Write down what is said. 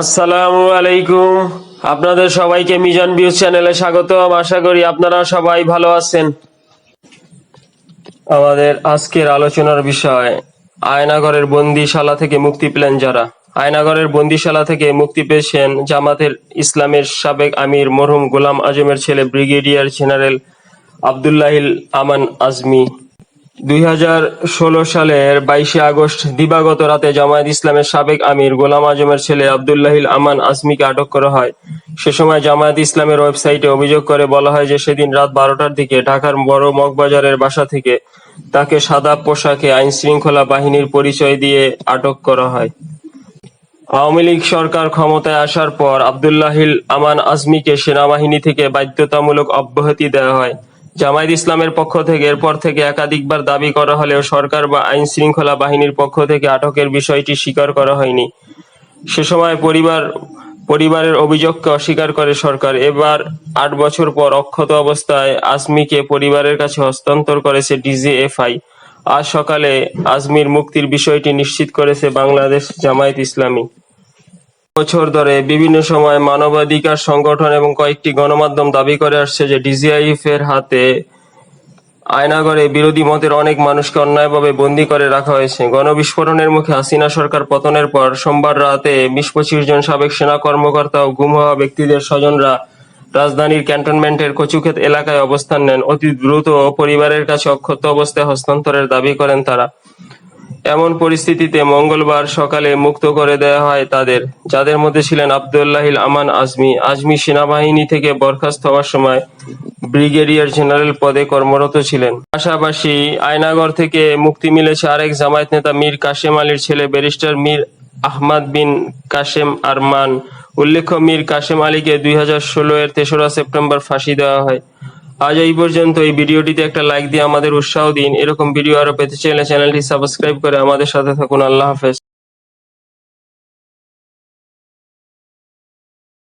আসসালামু আলাইকুম। আপনাদের সবাইকে মিজান ভিউজ চ্যানেলে স্বাগতম। আশা করি আপনারা সবাই ভালো আছেন। আমাদের আজকের আলোচনার বিষয় আয়নাগরের বন্দিশালা থেকে মুক্তি পেলেন যারা। আয়নাগরের বন্দিশালা থেকে মুক্তি পেয়েছেন জামাতের ইসলামের সাবেক আমির মরহুম গোলাম আজমের ছেলে ব্রিগেডিয়ার জেনারেল আবদুল্লাহিল আমান আজমি। দুই হাজার ষোলো সালের বাইশে আগস্ট দিবাগত রাতে জামায়াত ইসলামের সাবেক আমির গোলাম আজমের ছেলে আবদুল্লাহিল আমান আজমিকে আটক করা হয়। সে সময় জামায়াত ইসলামের ওয়েবসাইটে অভিযোগ করে, বলা হয় যে সেদিন রাত বারোটার দিকে ঢাকার বড় মগবাজারের বাসা থেকে তাকে সাদা পোশাকে আইন শৃঙ্খলা বাহিনীর পরিচয় দিয়ে আটক করা হয়। আওয়ামী লীগ সরকার ক্ষমতায় আসার পর আবদুল্লাহিল আমান আজমিকে সেনাবাহিনী থেকে বাধ্যতামূলক অব্যাহতি দেওয়া হয়। জামায়াত ইসলামের পক্ষ থেকে এরপর থেকে একাধিকবার দাবি করা হলেও সরকার বা আইন শৃঙ্খলা বাহিনীর পক্ষ থেকে আটকের বিষয়টি স্বীকার করা হয়নি। সে সময় পরিবার, পরিবারের অভিযোগকে অস্বীকার করে সরকার। এবার আট বছর পর অক্ষত অবস্থায় আজমিকে পরিবারের কাছে হস্তান্তর করেছে ডিজিএফআই। আজ সকালে আজমির মুক্তির বিষয়টি নিশ্চিত করেছে বাংলাদেশ জামায়াত ইসলামী। বছর ধরে বিভিন্ন সময় মানবাধিকার সংগঠন এবং কয়েকটি গণমাধ্যম দাবি করে আসছে যে ডিজিআইএফ এর হাতে আয়নাগরে বিরোধী মতের অনেক মানুষকে অন্যায়ভাবে বন্দী করে রাখা হয়েছে। গণবিস্ফোরণের মুখে হাসিনা সরকার পতনের পর সোমবার রাতে বিশ পঁচিশ জন সাবেক সেনা কর্মকর্তা ও গুম হওয়া ব্যক্তিদের স্বজনরা রাজধানীর ক্যান্টনমেন্টের কচুক্ষেত এলাকায় অবস্থান নেন। অতি দ্রুত পরিবারের কাছে অক্ষত অবস্থায় হস্তান্তরের দাবি করেন তারা। এমন পরিস্থিতিতে মঙ্গলবার সকালে মুক্ত করে দেওয়া হয় তাদের, যাদের মধ্যে ছিলেন আবদুল্লাহিল আমান আজমি। আজমি সেনাবাহিনী থেকে বরখাস্ত হওয়ার সময় ব্রিগেডিয়ার জেনারেল পদে কর্মরত ছিলেন। পাশাপাশি আয়নাগর থেকে মুক্তি মিলেছে আরেক জামায়াত নেতা মীর কাশেম আলীর ছেলে ব্যারিস্টার মীর আহমদ বিন কাশেম আরমান। উল্লেখ্য, মীর কাশেম আলীকে দুই হাজার ষোলো এর তেসরা সেপ্টেম্বর ফাঁসি দেওয়া হয়। আজ এই পর্যন্ত। এই ভিডিওটিতে একটা লাইক দিয়ে আমাদের উৎসাহ দিন। এরকম ভিডিও আরও পেতে চাইলে চ্যানেলটি সাবস্ক্রাইব করে আমাদের সাথে থাকুন। আল্লাহ হাফেজ।